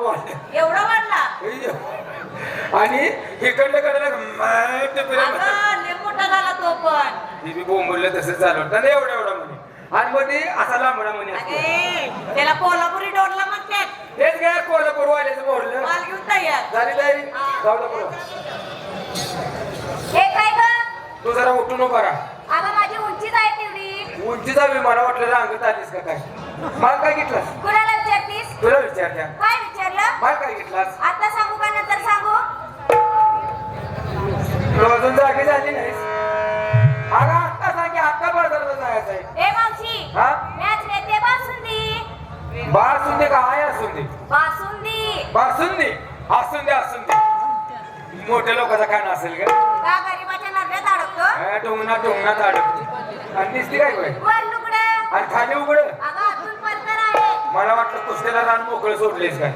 वाढलं एवढा वाढला. आणि इकडलं कडलं मोठा झाला तो पण. बी बोंबललं तसंच झालं होतं. नाही एवढं एवढं म्हणे. आणि मध्ये असा लांबडा म्हणे त्याला कोल्हापुरी डोरला म्हणतात तेच काय कोल्हापूर वाल्याचं बोललं. माल घेऊन तयार झाली तयारी जाऊ दे पुढं. काय ग? तू जरा उठून उभा राहा. अगं माझी उंचीच आहे तेवढी. उंचीचा बी मला वाटलं रांगत आलीस का काय? मला काय घेतलास? कुणाला विचारतीस? तुला विचारत्या. काय काय घेतलास आता सांगू का नंतर सांगू? तू अजून जागी झाली नाहीस अगं आत्ता सांगे आत्ता बाजारला जायचं आहे ए मावशी हा? मॅच नेते बासुंदी. बासून दे का? आहे असून दे बासुंदी? बासून दे असून दे असून दे मोठ्या लोकांचा काय नसेल का? का गरीबाच्या नजरेत अडकतो? हा, टोंगणात टोंगणात अडकते. आणि दिसते काय बाई वर लुगडं. आणि खाली उघड. अगं अजून परतर आहे. मला वाटलं कुस्त्याला रान मोकळं सोडलेस काय?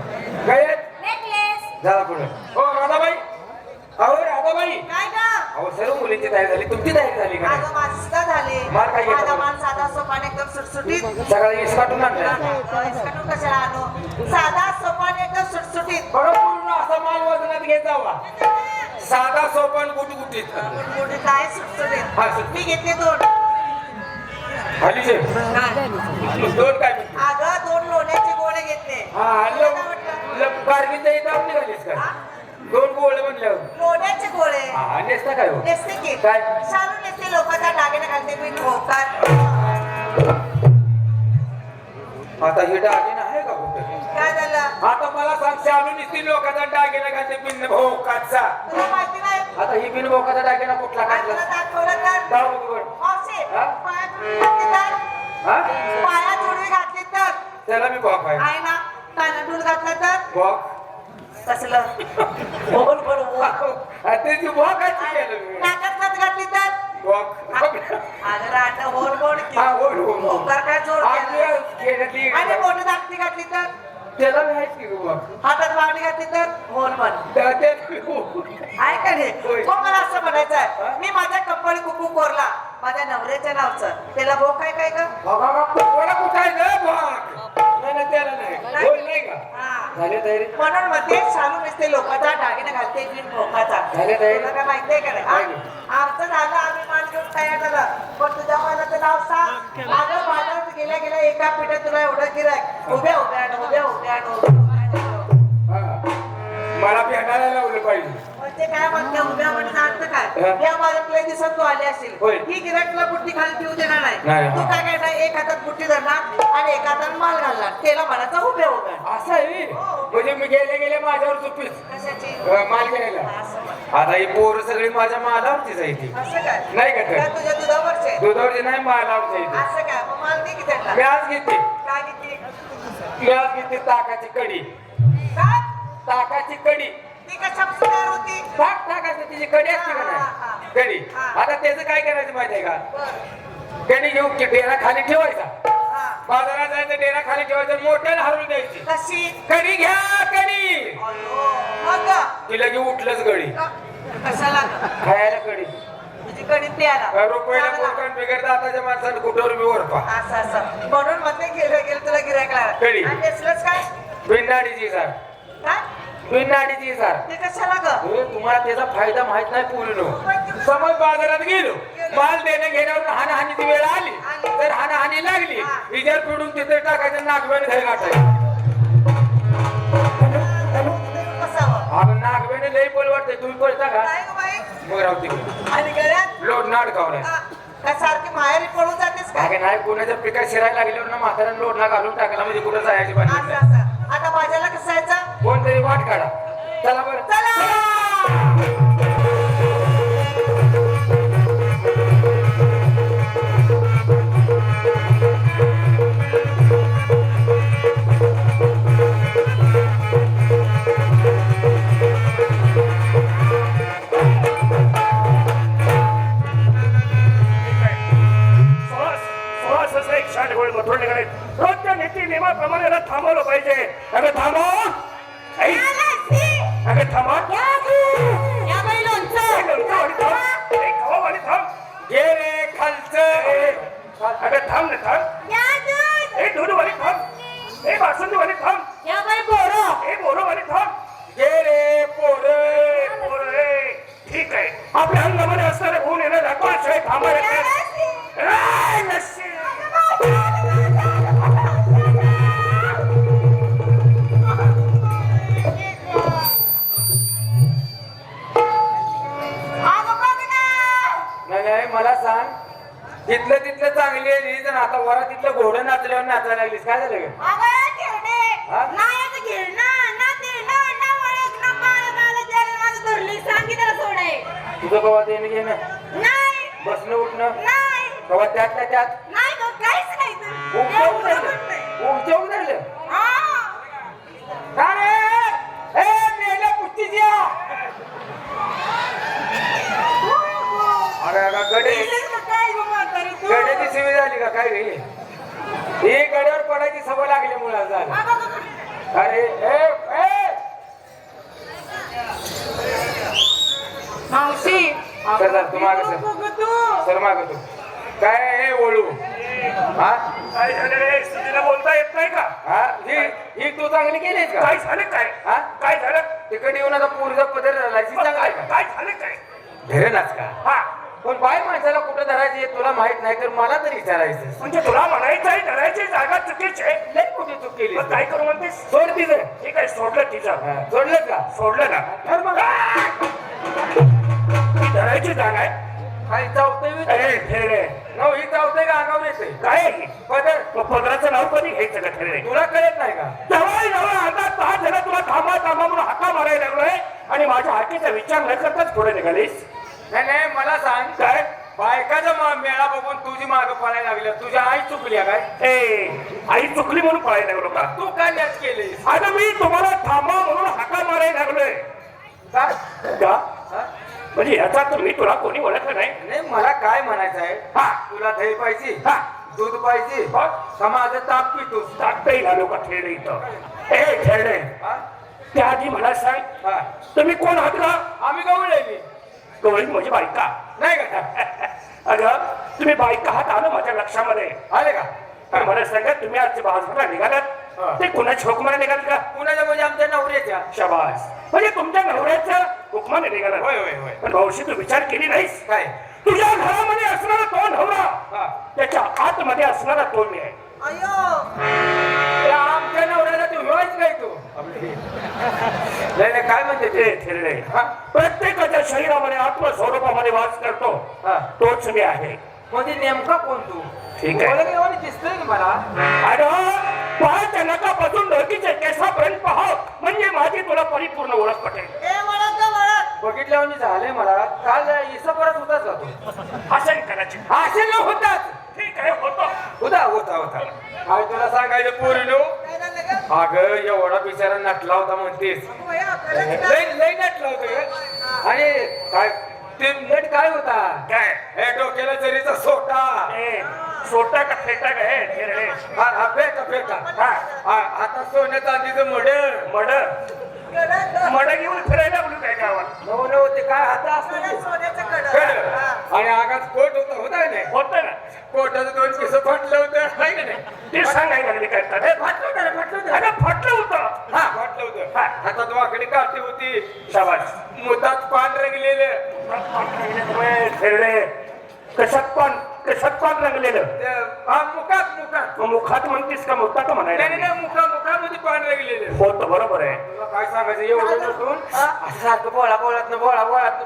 जा पुढे. हो राधाबाई. अहो राधाबाई. अहो सर्व मुलींची तयारी झाली. तुमची तयारी झाली का? माझं माझं सुद्धा झाले. माल काय घेतो? माझा साधा सोपान एकदम सुटसुटीत. सगळं इसकाटून आणलं. इसकटून कशाला आणू? साधा सोपान एकदम सुटसुटीत. बरं पूर्ण असा माल वजनात घेत जावा. साधा सोपन गुटगुटीत. मोठे काय हा, सुटसुटीत सुट. मी घेतले दोन. काय? दोन काय? अगं दोन लोण्याचे गोळे घेतले. हा तुला निघालीस का? दोन गोळ म्हणल्यावर लोण्याचे गोळे. हा नेसता काय हो? नेसते की. काय? शालू नेसते लोकांचा दागिने घालते मी आता हे डागिन आहे का कुठे? काय झालं? आता मला सांग शालू निसती लोकांचा डागिना घालते बिन भोकाचा तुला माहिती नाही? आता ही बिन भोकाचा डागिना कुठला काढला? दाखवलं तर. जाऊ बघू. मावशी? पायात जोडवी घातली तर. हा? पायात घातली तर. त्याला मी भोक आहे. आहे ना? कानात दूध घातलं तर? कसलं बोल बोल बोल. त्याची भोकाची केलं मी. नाकात घातली तर? अगं होड बोल हा, होड, होड, होड. काय जोड केलं? आणि मोठी धाकटी घातली तर? त्याला की गं हातात बांगडी घातली तर? होल म्हण त्या-. आहे का नाही? होय. मला असं म्हणायचं हा? आहे? मी माझ्या कप्पडी कुकू कोरला. माझ्या नवऱ्याच्या नावचं. त्याला भोक आहे काय बघा, कोणाला कुठं आहे गं भोक? नाही, नाही, त्याला नाही. बोल? हा झाले तयारी म्हणून मध्ये शालू नसते लोकांचा दागिने घालते बिन भोकाचा झाले तयारी? तुला काय माहितीये का नाही हा? आमचं झालं आम्ही माल घेऊन तयार झालं पण तुझ्या मालाचं नाव सांग अगं बाजारात गेल्या गेल्या एका पिठात तुला एवढं गिराय उभ्या उभ्या उभ्या उभ्या. हा. मला भेटायला लावलं पाहिजे काय म्हणते उभ्या म्हणजे अर्थ हा. काय या बाजारातल्या दिवसात तू आले असेल. होय. ही गिराकला बुट्टी खाली ठेवू देणार नाही, हा. तू काय करणार? एक हातात बुट्टी धरणार आणि एक हातात माल घालणार. त्याला म्हणायचं उभ्या उभ्या असं आहे म्हणजे मी गेले गेले माझ्यावर कशाची? अं, माल घ्यायला. आता ही पोरं सगळी माझ्या मालावरतीच आहे ती. असं काय? नाही का तुझ्या दुधावरचे? दुधावरची नाही मालावरची असं काय? माल दे की त्यांना. आज घेते. काय मी आज घेते ताकाची कडी. ताकाची कडी. ती कशा तयार होती ताक टाकायचं तिची कडी असते का. नाही? कडी. आता त्याचं काय करायचं माहितीये का. कडी घेऊन की डेरा खाली ठेवायचा. बाजारात जायचं डेरा खाली ठेवायचं मोठ्याला हरवून द्यायची. कशी? कडी घ्या कडी अयो, मग ती लगे उठलंच गडी. क- कशाला? खायला कडी तुझी कडी प्याला रुपयाला. कोकण बिगर दाताच्या माणसानं कुठवर बी ओरपा असं असं. म्हणून मध्ये गेलं गेलं तुला गिरायकला कडी. आणि नेसलंच काय? बिननाडीची सर. काय? बिननाडीची सर ते कशाला ग? हे तुम्हाला त्याचा फायदा माहीत नाही पूर्ण. समज बाजारात गेलो माल देणं घेण्यावर हानाहानीची वेळ आली. तर हानाहानी लागली. इजार पिडून तिथे टाकायचं नागवेने घरी गाठायचं. अगं लई बोल वाटते तुम्ही पळता का? ग बाई. मग राहू तिकडे आणि गळ्यात? लोट का सारखी माहेरी पळून जातेस का? अगं नाही कोणाच्या पिकात शिरायला लागल्यावर ना म्हाताऱ्यानं लोटला घालून टाकला म्हणजे कुठं जायची असं पाहिजे असं. वाट काढा. चला बरं. चला! याला थांबवलं पाहिजे. अगं अरे थांबा. ये रे खालच अरे थांब ना थांब. हे ढोलवाली थांब. हे बासुंदीवाली थांब. हे बोरोवाली थांब. ये रे पोरे पोरे ठीक आहे. आपल्या हंगामध्ये असणारे होऊन येणार दाखवा शिवाय थांबा त्याला माझं धरली. सांगितलं सोडाय. तुझं कवा देणं घेणं? बसणं उठणं? कवा त्यातल्या त्यात? गं, हा. का रे ए मेल्या कुस्तीची या. अरे गडे. काय? गं तू? गड्याची सेवी झाली का? काय रे? ही गड्यावर पडायची सवय लागली अगं. अरे ए ए! मावशी तू मागे सर माग तू. काय हे ओळू? हा? काय झालं रे? स्त्रीला बोलता येत नाही का? हा? ही ही तू चांगली केलीस का? काय झालं काय? हा? काय झालं? तिकडे येऊन आता पूर्जा पदर चांगला काय झालं काय? धरेनाच का? हा. पण बाय माणसाला कुठं धरायची हे तुला माहीत नाही तर मला तरी विचारायचं. म्हणजे तुला म्हणायचं आहे करायची जागा चुकीची आहे. लय कुठे चूक केली? मग काय करू म्हणतेस? सोड तिचं. ठीक आहे सोडलं तिचं. हा, सोडलं का? सोडलं ना. धर मग. धरायची जागा आहे. काही चावतंय बी? ए, ठेरे. नव ही चावतंय का अंगावर येते काय? आहे ही? पदर. मग पदराचं नाव कधी घ्यायचं का ठेरे तुला कळत नाही का? जवळ जवळ आता पाच जण तुला थांबा थांबा म्हणून हाका मारायला लागलोय. आणि माझ्या हाकेचा विचार न करताच पुढे निघालीस. नाही नाही मला सांग काय? बायकाचा मा- मेळा बघून तुझी माग पळायला लागली तुझ्या आई चुकली आहे काय? ए आई चुकली म्हणून पळायला लागलो का? तू काय नॅच केलीस? आता मी तुम्हाला थांबा म्हणून हाका मारायला लागलोय. काय का? हा? म्हणजे याचा तुम्ही तुला कोणी ओळखलं नाही. नाही मला काय म्हणायचं आहे? हा. तुला दही पाहिजे? हा. दूध पाहिजे? बघ. समाज ताप पितोस टाकताही घालू का खेळ इथं. ए खेळणे. हा? त्याआधी मला सांग. हा. तुम्ही कोण आहात का? आम्ही गवळे मी. गवळी म्हणजे बायका नाही का? अगं तुम्ही बायका आहात? आलं माझ्या लक्षामध्ये. आले का? पण मला सांगा तुम्ही आज बाजूला. निघालात? ते कुणाच्या हुकमाने निघाल का? कुणाच्या म्हणजे आमच्या नवऱ्याच्या? शबास. म्हणजे तुमच्या नवऱ्याच्या हुकमाने निघालात. होय होय होय. पण भाऊशी तू विचार केली नाहीस? काय? तुझ्या घरामध्ये असणारा तो नवरा. त्याच्या आतमध्ये असणारा तो मी आहे. अयो! त्या आमच्या नवऱ्याला तू व्हायच काय तू. नाही नाही काय म्हणते ते? ते ठरले. हा? शरीरामध्ये आत्मस्वरूपामध्ये वास करतो हा. तोच मी आहे. म्हणजे नेमका कोण तू? ठीक आहे. दिसतोय का मला? अरे पाहाच्या नकापासून डोकीच्या केसापर्यंत पाहाव म्हणजे माझी तुला परिपूर्ण ओळख पटेल. बघितल्यावर झालंय मला. काल इसा परत होताच का तू हसन कदाचित असे न होताच. ठीक आहे होतो. होता होता होता. काय तुला सांगायचं झालं ग अगं एवढा बिचारा नटला होता म्हणतेस? लय लय नटला होता. आणि काय ते नट काय होता? काय? हे डोक्याला जरीचा सोटा. सोटा का फेटा का? हे हा हा. फेटा फेटा. हा. हा आता सोन्या चांदीचं मड. मड. मड घेऊन फिरायला लागलो काय गावात? नव नव ते काय हात असतं. आणि आगात कोट होता होता का नाही होत ना कोटाचं दोन केस फाटलं होतं हाय का नाही ते सांगायला लागली काय हे फाटलं होतं रे, फाटलं होतं अगं फाटलं होतं हा फाटलं होतं हा. हातात वाकडी काठी होती. शाबास. मुतात पान रंगलेलं फिरले कशात पण कशात पण रंगलेलं? ते, हा मुखात मुखात. मुखात म्हणतीस का मुखात म्हणायला नाही नाही, मुखा मुखामध्ये पान रंगलेलं होत बरोबर आहे. तुला काय सांगायचं एवढं नसून. असं सारखं बोळा बोळात बोळा बोळात?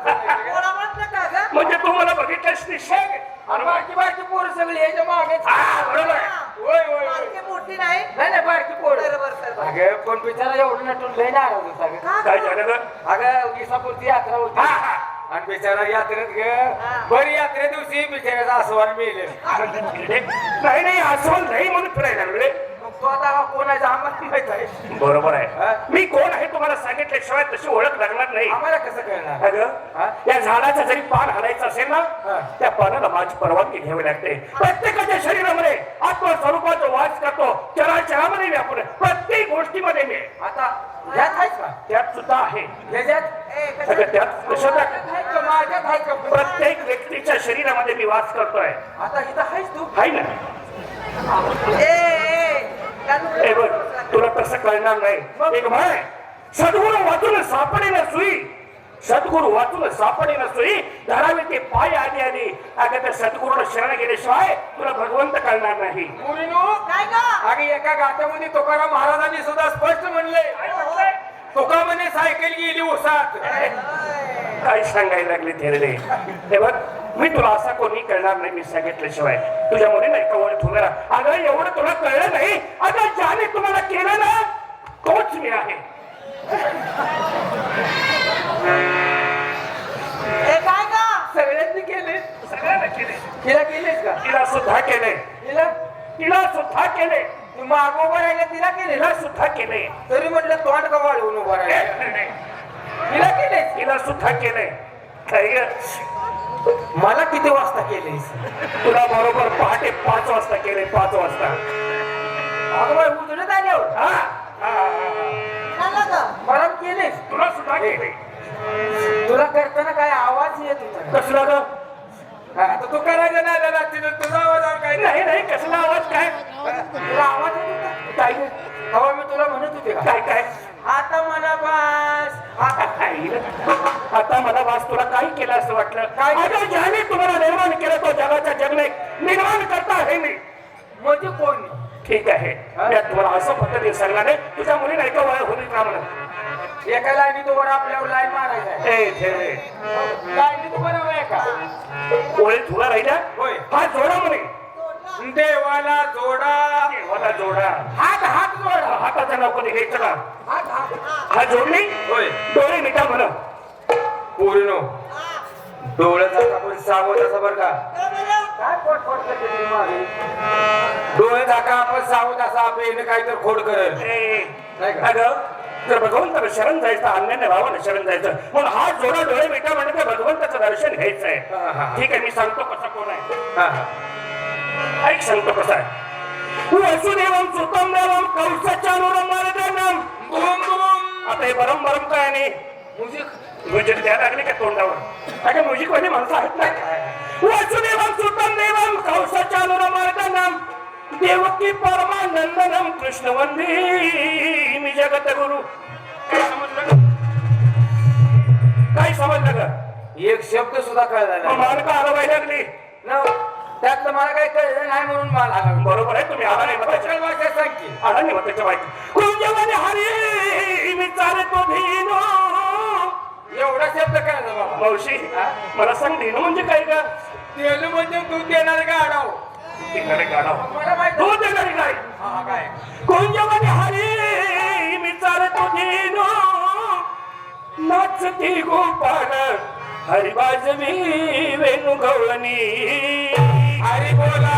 म्हणजे तू मला बघितलंस निश्चय? आणि बारकी बारकी पोरं सगळी याच्या मागे हा, बरोबर आहे. होय होय मोठी नाही. नाही बारकी पोरं. अगं पण बिचारा एवढं नटून लय नाराज होता गं. का काय ग? झालं ग अगं विसापूरची यात्रा होती. आणि बिचारा यात्रेत ग हा. बरी यात्रे दिवशी बिचाराचा आसवान मिळेल नाही नाही असं नाही म्हणून फिरायला लागले तो आता हा कोणाचा आम्हाला माहीत आहे. बरोबर हा? आहे मी कोण आहे तुम्हाला सांगितल्याशिवाय तशी ओळख लागणार नाही. आम्हाला कसं कळणार? हा? अगं या झाडाचं जरी पान हाणायचं असेल ना हा. त्या पानाला माझी परवानगी घ्यावी लागते. प्रत्येकाच्या शरीरामध्ये आत्मस्वरूपाचा वास करतो. चराचरामध्ये व्यापून आहे. प्रत्येक गोष्टीमध्ये मी आहे. आता का? त्यात सुद्धा आहे. अगं त्यात कशात आहे? आहे का? का? प्रत्येक व्यक्तीच्या शरीरामध्ये मी वास करतोय. आता इथं आहेस तू? हाय ना? ए, हे बघ तुला तसं कळणार नाही. एक म्हण. सद्गुरू वाचून सापडे ना सुई. सद्गुरू वाचून सापडे ना सुई. धरावे ते पाय आधी आधी. अगं त्या सद्गुरूला शरण गेल्याशिवाय तुला भगवंत कळणार नाही. अगे एका गात्यामध्ये तुकाराम महाराजांनी सुद्धा स्पष्ट म्हणले. तुका म्हणे सायकल गेली उसात. काय सांगायला लागले हे बघ मी तुला असा कोणी कळणार नाही मी सांगितल्याशिवाय तुझ्या मुलीला एका वर ठेवणार अगं एवढं तुला कळलं नाही. अगं ज्याने तुम्हाला केलं ना तोच मी आहे. सगळ्यांनी केले. सगळ्यांना केले. तिला केलेस का? तिला सुद्धा केले. तिला? तिला सुद्धा केले. राहिला तिला केले? सुद्धा केले. तरी म्हटलं तोंड का वाढवून उभा राहिला. तिला केलेस? तिला सुद्धा केले. काय? मला किती वाजता केलेस तुला बरोबर पहाटे पाच वाजता केले पाच वाजता. उजडत आल्यावर हा? मला केलेस तुला सुद्धा केले. तुला करताना काय आवाज येत होता? कसला ग? आता तू करायचं नाही दादा तिथं तुझा आवाज आला काय नाही नाही कसला आवाज काय? तुला आवाज येत होता? काय? तेव्हा मी तुला म्हणत होते काय काय? आता मला बस. आता आता मला वास तुला काय केलं असं वाटलं? काय? अगं ज्याने तुम्हाला निर्माण केलं तो जगाच्या जगणे. निर्माण करता आहे मी. म्हणजे कोण? ठीक आहे. मी तुम्हाला असं पद्धतीने सांगणार नाही तुझ्या मुलीला एका वया होईल का म्हणा एका लाईनी तो वर आपल्यावर लाईन मारायचा आहे. लाईनी तू आहे का ओळी तुला राहिल्या? होय. हा जोडा म्हणे. देवाला जोडा. देवाला जोडा. हात हात जोडा. हाताच्या नौकरी घ्यायचं का हात हात. हा जोडली होय. डोळे मिठा म्हणा. पूर्ण. डोळ्याचा आपण सावध असं बरं का? ती? डोळे झाका आपण सावध असा आपण काहीतरी खोड करेल. नाही? अगं जर भगवंताला शरण जायचं अन्याने भावाने शरण जायचं म्हणून हा जोडा डोळे मिठा म्हणजे त्या भगवंताचं दर्शन घ्यायचं. आहे. ठीक आहे मी सांगतो कसा कोण आहे. हा, हा. ऐक सांगतो कसा आहे. वसुदेवम सुतम देवम कौशचानुरम बुम आता हे बरम बरम काय म्युझिक म्युझिक द्यायला लागले का तोंडावर। अगं म्युझिक वाले माणसं आहेत ना वसुदेवम सुतम देवम कौशचानुरम मार्गनम देवकी परमानंदनम कृष्ण वंदे मी जगत गुरु। काय समजलं काय समजलं का एक शब्द सुद्धा कळला नाही. का हलवायला लागली. न, त्यातलं मला काही कळलं नाही म्हणून मला आला. बरोबर आहे तुम्ही आला नाही. मताच्या कोकण भाषा सांग की. आला नाही मताच्या बाईक कुंजवाने हरी विचार तो भीनो. एवढा शब्द कळला बाबा? मावशी मला सांग धीनो म्हणजे काय का तेल म्हणजे दूध देणार का आडाव देणारे माहीत तू देणारी काय? काय कुंजवाने हरी? विचार तो धीनो नाचती गोपाळ हरिबाजवी वेणू गवळणी हरी बोला.